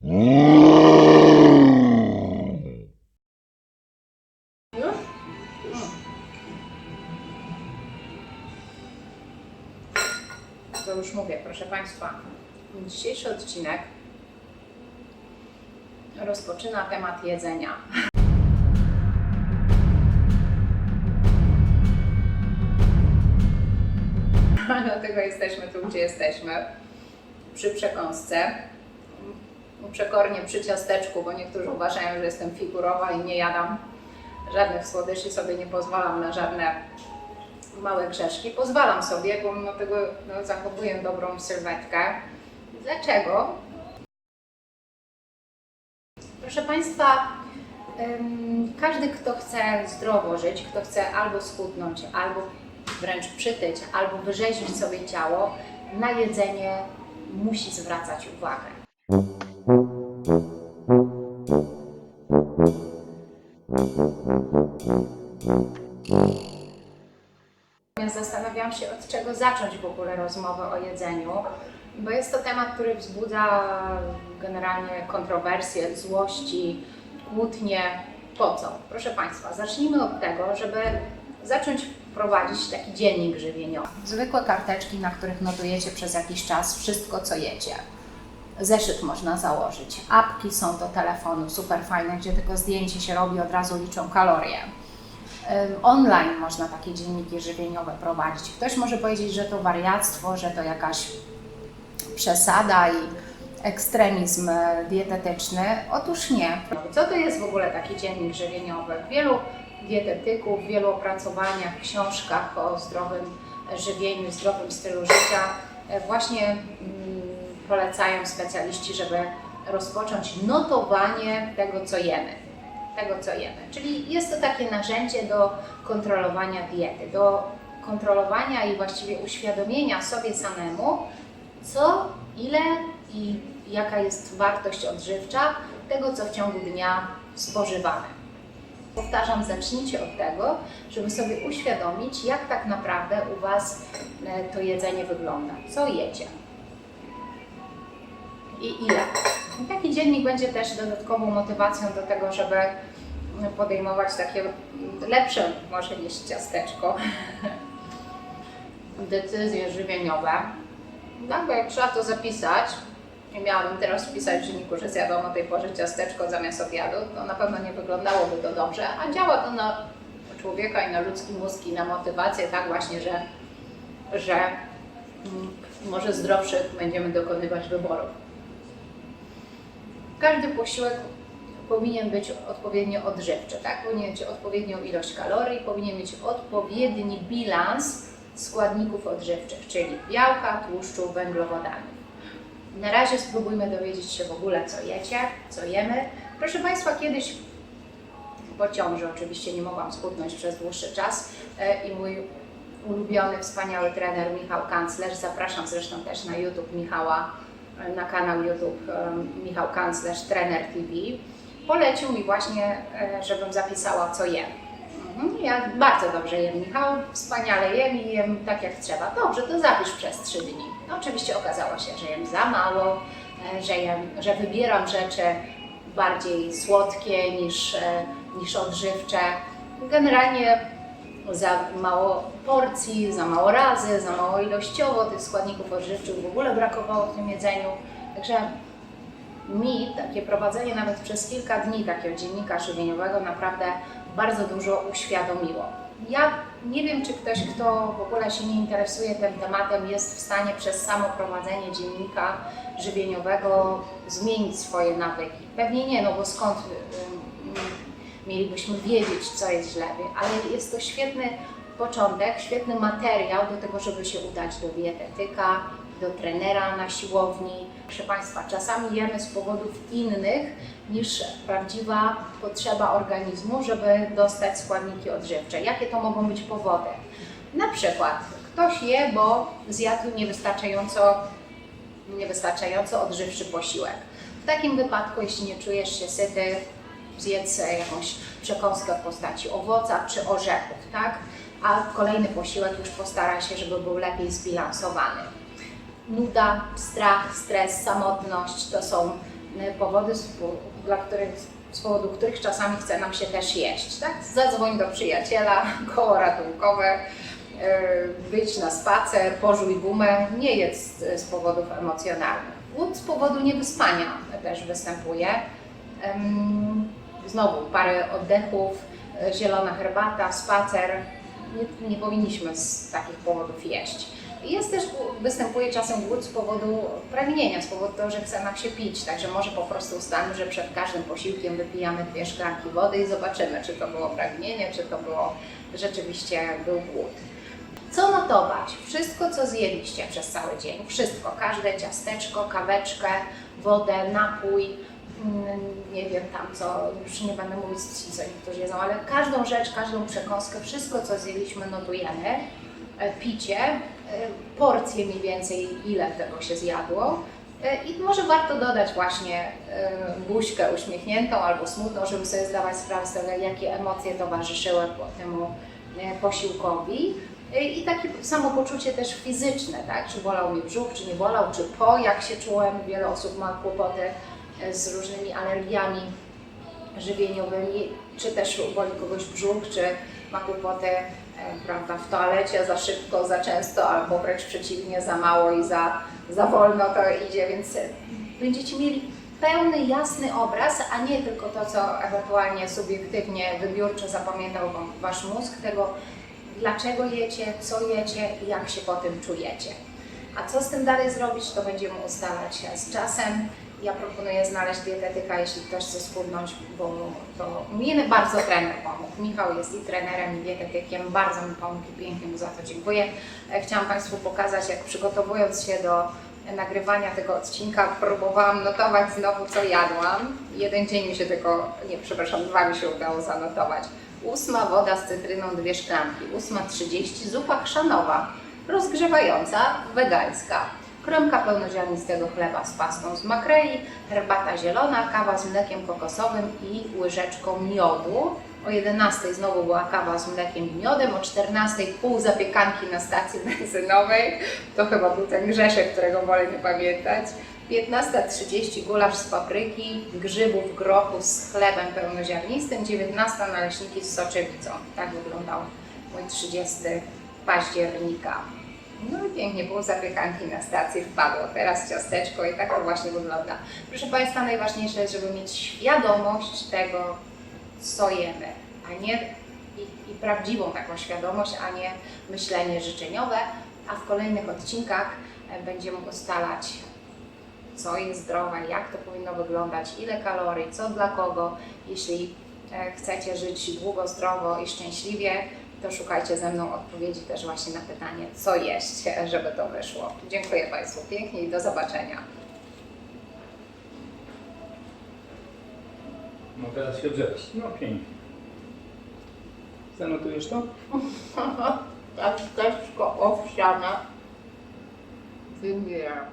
To już mówię, proszę Państwa. Dzisiejszy odcinek rozpoczyna temat jedzenia. Dlatego jesteśmy tu, gdzie jesteśmy. Przy przekąsce. Przekornie przy ciasteczku, bo niektórzy uważają, że jestem figurowa i nie jadam żadnych słodyczy, sobie nie pozwalam na żadne małe grzeszki. Pozwalam sobie, bo mimo tego no, zachowuję dobrą sylwetkę. Dlaczego? Proszę Państwa, każdy, kto chce zdrowo żyć, kto chce albo schudnąć, albo wręcz przytyć, albo wyrzeźbić sobie ciało, na jedzenie musi zwracać uwagę. Natomiast Zastanawiałam się, od czego zacząć w ogóle rozmowę o jedzeniu, bo jest to temat, który wzbudza generalnie kontrowersje, złości, kłótnie. Po co? Proszę Państwa, zacznijmy od tego, żeby zacząć prowadzić taki dziennik żywieniowy. Zwykłe karteczki, na których notujecie przez jakiś czas wszystko, co jecie. Zeszyt można założyć. Apki są do telefonu, super fajne, gdzie tylko zdjęcie się robi, od razu liczą kalorie. Online można takie dzienniki żywieniowe prowadzić. Ktoś może powiedzieć, że to wariactwo, że to jakaś przesada i ekstremizm e, dietetyczny. Otóż nie. Co to jest w ogóle taki dziennik żywieniowy? Wielu dietetyków, w wielu opracowaniach, książkach o zdrowym żywieniu, zdrowym stylu życia e, właśnie polecają specjaliści, żeby rozpocząć notowanie tego, co jemy tego, co jemy. Czyli jest to takie narzędzie do kontrolowania diety, do kontrolowania i właściwie uświadomienia sobie samemu, co, ile i jaka jest wartość odżywcza tego, co w ciągu dnia spożywamy. Powtarzam, zacznijcie od tego, żeby sobie uświadomić, jak tak naprawdę u Was e, to jedzenie wygląda. Co jecie? I ile. I taki dziennik będzie też dodatkową motywacją do tego, żeby podejmować takie lepsze może niż ciasteczko decyzje żywieniowe. No bo jak trzeba to zapisać i miałabym teraz wpisać w dzienniku, że zjadłam o tej porze ciasteczko zamiast obiadu, to na pewno nie wyglądałoby to dobrze, a działa to na człowieka i na ludzki mózg i na motywację tak właśnie, że, że mm, może zdrowszych będziemy dokonywać wyborów. Każdy posiłek powinien być odpowiednio odżywczy, tak? Powinien mieć odpowiednią ilość kalorii, powinien mieć odpowiedni bilans składników odżywczych, czyli białka, tłuszczu, węglowodanów. Na razie spróbujmy dowiedzieć się w ogóle, co jecie, co jemy. Proszę Państwa, kiedyś po ciąży oczywiście nie mogłam schudnąć przez dłuższy czas e, i mój ulubiony, wspaniały trener Michał Kanclerz, zapraszam zresztą też na YouTube Michała, na kanał YouTube Michał Kanclerz, trener TV, polecił mi właśnie, e, żebym zapisała, co jem. Mhm, Ja bardzo dobrze jem, Michał, wspaniale jem i jem tak jak trzeba. Dobrze, to zapisz przez trzy dni. No, oczywiście okazało się, że jem za mało, e, że, jem, że wybieram rzeczy bardziej słodkie niż, e, niż odżywcze. Generalnie za mało porcji, za mało razy, za mało ilościowo tych składników odżywczych w ogóle brakowało w tym jedzeniu. Także mi takie prowadzenie nawet przez kilka dni takiego dziennika żywieniowego naprawdę bardzo dużo uświadomiło. Ja nie wiem, czy ktoś, kto w ogóle się nie interesuje tym tematem, jest w stanie przez samo prowadzenie dziennika żywieniowego zmienić swoje nawyki. Pewnie nie, no bo skąd mielibyśmy wiedzieć, co jest źle, ale jest to świetny początek, świetny materiał do tego, żeby się udać do dietetyka, do trenera na siłowni. Proszę Państwa, czasami jemy z powodów innych niż prawdziwa potrzeba organizmu, żeby dostać składniki odżywcze. Jakie to mogą być powody? Na przykład ktoś je, bo zjadł niewystarczająco, niewystarczająco odżywczy posiłek. W takim wypadku, jeśli nie czujesz się syty, zjedz e, jakąś przekąskę w postaci owoca czy orzechów, tak? A kolejny posiłek już postara się, żeby był lepiej zbilansowany nuda, strach, stres, samotność to są e, powody, dla których, z powodu których czasami chce nam się też jeść. Tak? Zadzwoń do przyjaciela, koło ratunkowe, e, wyjdź na spacer, pożuj gumę, nie jedz z, powodów emocjonalnych. Głód z powodu niewyspania też występuje. Znowu parę oddechów, e, zielona herbata, spacer. Nie, nie powinniśmy z takich powodów jeść. Jest też, występuje czasem głód z powodu pragnienia, z powodu tego, że chce nam się pić. Także może po prostu ustalmy, że przed każdym posiłkiem wypijamy dwie szklanki wody i zobaczymy, czy to było pragnienie, czy to było rzeczywiście był głód. Co notować? Wszystko, co zjedliście przez cały dzień, wszystko, każde ciasteczko, kaweczkę, wodę, napój, nie wiem tam co, już nie będę mówić co niektórzy jedzą, ale każdą rzecz, każdą przekąskę, wszystko co zjedliśmy notujemy. E, Picie, e, porcje mniej więcej ile tego się zjadło. E, I może warto dodać właśnie buźkę uśmiechniętą albo smutną, żeby sobie zdawać sprawę z tego, jakie emocje towarzyszyły temu posiłkowi. I takie samopoczucie też fizyczne, tak? Czy bolał mi brzuch, czy nie bolał, czy po, jak się czułem. Wiele osób ma kłopoty z różnymi alergiami żywieniowymi, czy też boli kogoś brzuch, czy ma kłopoty e, prawda, w toalecie za szybko, za często, albo wręcz przeciwnie, za mało i za, za wolno to idzie, więc e, będziecie mieli pełny, jasny obraz, a nie tylko to, co ewentualnie subiektywnie, wybiórczo zapamiętał Wasz mózg, tego dlaczego jecie, co jecie i jak się po tym czujecie. A co z tym dalej zrobić, to będziemy ustalać z czasem. Ja proponuję znaleźć dietetyka, jeśli ktoś chce schudnąć, bo to mnie bardzo trener pomógł. Michał jest i trenerem, i dietetykiem, bardzo mi pomógł i pięknie mu za to dziękuję. E, Chciałam Państwu pokazać, jak przygotowując się do nagrywania tego odcinka, próbowałam notować znowu, co jadłam. Jeden dzień mi się tylko, nie, przepraszam, dwa mi się udało zanotować. Ósma woda z cytryną, dwie szklanki. Ósma trzydzieści, zupa chrzanowa, rozgrzewająca, wegańska. Kromka pełnoziarnistego chleba z pastą z makreli, herbata zielona, kawa z mlekiem kokosowym i łyżeczką miodu. O 11 znowu była kawa z mlekiem i miodem, o 14 pół zapiekanki na stacji benzynowej. To chyba był ten grzeszek, którego wolę nie pamiętać. 15.30 gulasz z papryki, grzybów, grochu z chlebem pełnoziarnistym, 19 naleśniki z soczewicą. Tak wyglądał mój 30 października. No i pięknie było zapiekanki na stacji wpadło. Teraz ciasteczko i tak to właśnie wygląda. Proszę Państwa, najważniejsze jest, żeby mieć świadomość tego, co jemy, a nie i, i prawdziwą taką świadomość, a nie myślenie życzeniowe. A w kolejnych odcinkach e, będziemy ustalać, co jest zdrowe, jak to powinno wyglądać, ile kalorii, co dla kogo. Jeśli e, chcecie żyć długo, zdrowo i szczęśliwie, to szukajcie ze mną odpowiedzi też właśnie na pytanie, co jeść, żeby to wyszło. Dziękuję Państwu pięknie i do zobaczenia. No teraz się drzewiesz. No pięknie. Zanotujesz to? Ciasteczko owsiane wybieram.